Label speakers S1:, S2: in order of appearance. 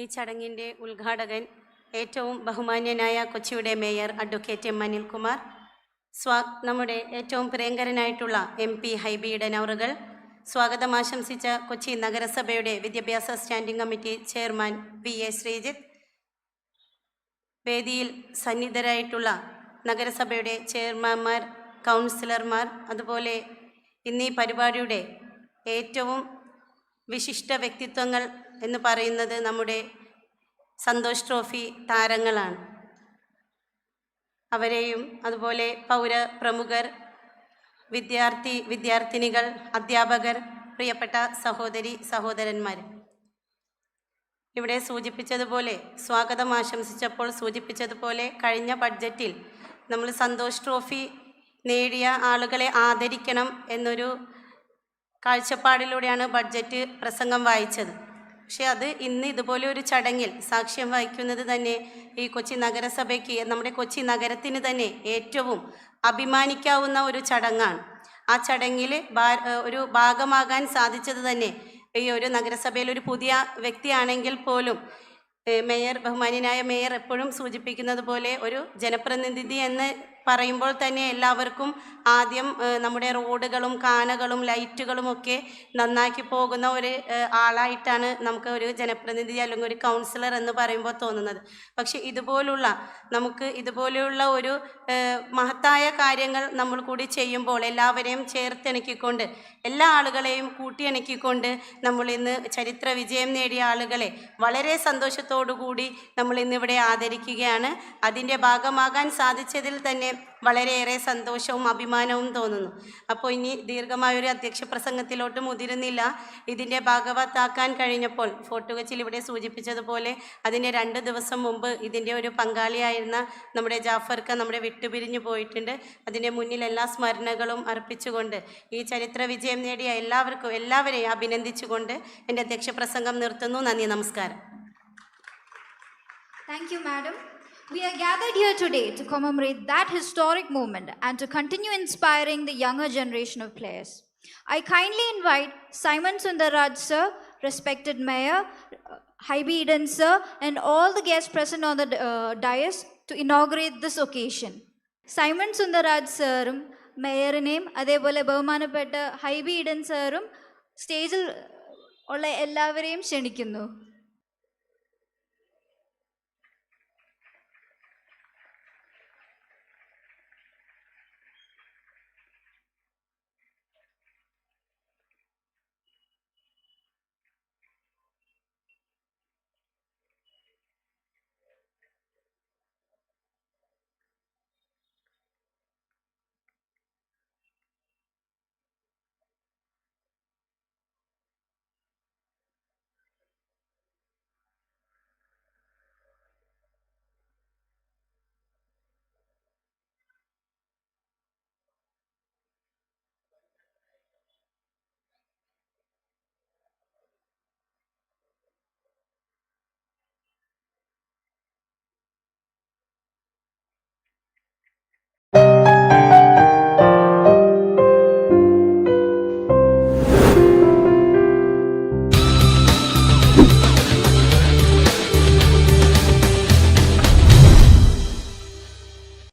S1: ഈ ചടങ്ങിന്റെ ഉദ്ഘാടകൻ ഏറ്റവും ബഹുമാന്യനായ കൊച്ചിയുടെ മേയർ അഡ്വക്കേറ്റ് എം അനിൽകുമാർ സ്വാ നമ്മുടെ ഏറ്റവും പ്രിയങ്കരനായിട്ടുള്ള എം പി ഹൈബിയുടെ ഇടനവറുകൾ സ്വാഗതം ആശംസിച്ച കൊച്ചി നഗരസഭയുടെ വിദ്യാഭ്യാസ standing committee chairman P A Sreejith വേദിയിൽ സന്നിധരായിട്ടുള്ള നഗരസഭയുടെ ചെയർമാൻമാർ കൗൺസിലർമാർ അതുപോലെ ഇന്നീ പരിപാടിയുടെ ഏറ്റവും വിശിഷ്ട വ്യക്തിത്വങ്ങൾ എന്ന് പറയുന്നത് നമ്മുടെ സന്തോഷ് ട്രോഫി താരങ്ങളാണ്. അവരെയും അതുപോലെ പൗര പ്രമുഖർ വിദ്യാർത്ഥി വിദ്യാർത്ഥിനികൾ അധ്യാപകർ പ്രിയപ്പെട്ട സഹോദരി സഹോദരന്മാർ. ഇവിടെ സൂചിപ്പിച്ചതുപോലെ സ്വാഗതം ആശംസിച്ചപ്പോൾ സൂചിപ്പിച്ചതുപോലെ കഴിഞ്ഞ ബഡ്ജറ്റിൽ നമ്മൾ സന്തോഷ് ട്രോഫി നേടിയ ആളുകളെ ആദരിക്കണം എന്നൊരു കാഴ്ചപ്പാടിലൂടെയാണ് ബഡ്ജറ്റ് പ്രസംഗം വായിച്ചത്. പക്ഷെ അത് ഇന്ന് ഇതുപോലെ ഒരു ചടങ്ങിൽ സാക്ഷ്യം വഹിക്കുന്നത് തന്നെ ഈ കൊച്ചി നഗരസഭയ്ക്ക് നമ്മുടെ കൊച്ചി നഗരത്തിന് തന്നെ ഏറ്റവും അഭിമാനിക്കാവുന്ന ഒരു ചടങ്ങാണ്. ആ ചടങ്ങിൽ ഒരു ഭാഗമാകാൻ സാധിച്ചത് തന്നെ ഈ ഒരു നഗരസഭയിൽ ഒരു പുതിയ വ്യക്തിയാണെങ്കിൽ പോലും മേയർ ബഹുമാന്യനായ മേയർ എപ്പോഴും സൂചിപ്പിക്കുന്നത് പോലെ ഒരു ജനപ്രതിനിധി എന്ന് പറയുമ്പോൾ തന്നെ എല്ലാവർക്കും ആദ്യം നമ്മുടെ റോഡുകളും കാനകളും ലൈറ്റുകളും ഒക്കെ നന്നാക്കി പോകുന്ന ഒരു ആളായിട്ടാണ് നമുക്ക് ഒരു ജനപ്രതിനിധി അല്ലെങ്കിൽ ഒരു കൗൺസിലർ എന്ന് പറയുമ്പോൾ തോന്നുന്നത്. പക്ഷെ ഇതുപോലുള്ള നമുക്ക് ഇതുപോലെയുള്ള ഒരു മഹത്തായ കാര്യങ്ങൾ നമ്മൾ കൂടി ചെയ്യുമ്പോൾ എല്ലാവരെയും ചേർത്തിണക്കിക്കൊണ്ട് എല്ലാ ആളുകളെയും കൂട്ടിയിണക്കിക്കൊണ്ട് നമ്മൾ ഇന്ന് ചരിത്ര വിജയം നേടിയ ആളുകളെ വളരെ സന്തോഷത്തോടു കൂടി നമ്മൾ ഇന്നിവിടെ ആദരിക്കുകയാണ്. അതിന്റെ ഭാഗമാകാൻ സാധിച്ചതിൽ തന്നെ വളരെയേറെ സന്തോഷവും അഭിമാനവും തോന്നുന്നു. അപ്പോൾ ഇനി ദീർഘമായൊരു അധ്യക്ഷ പ്രസംഗത്തിലോട്ട് മുതിരുന്നില്ല. ഇതിന്റെ ഭാഗവത്താക്കാൻ കഴിഞ്ഞപ്പോൾ ഫോർട്ട് കൊച്ചിയിൽ ഇവിടെ സൂചിപ്പിച്ചതുപോലെ അതിന് രണ്ട് ദിവസം മുമ്പ് ഇതിന്റെ ഒരു പങ്കാളിയായിരുന്ന നമ്മുടെ ജാഫർക്ക് നമ്മുടെ വിട്ടുപിരിഞ്ഞു പോയിട്ടുണ്ട്. അതിന്റെ മുന്നിൽ എല്ലാ സ്മരണകളും അർപ്പിച്ചുകൊണ്ട് ഈ ചരിത്ര വിജയം നേടിയ എല്ലാവർക്കും എല്ലാവരെയും അഭിനന്ദിച്ചുകൊണ്ട് എന്റെ അധ്യക്ഷ പ്രസംഗം നിർത്തുന്നു. നന്ദി നമസ്കാരം.
S2: Thank you madam. We are gathered here today to commemorate that historic moment and to continue inspiring the younger generation of players. I kindly invite Simon Sundarraj sir, respected mayor, uh, Haibi Eden sir, and all the guests present on the uh, dais to inaugurate this occasion. Simon Sundarraj സാറും മേയറിനെയും അതേപോലെ ബഹുമാനപ്പെട്ട Hibi Eden സാറും സ്റ്റേജിൽ ഉള്ള എല്ലാവരെയും ക്ഷണിക്കുന്നു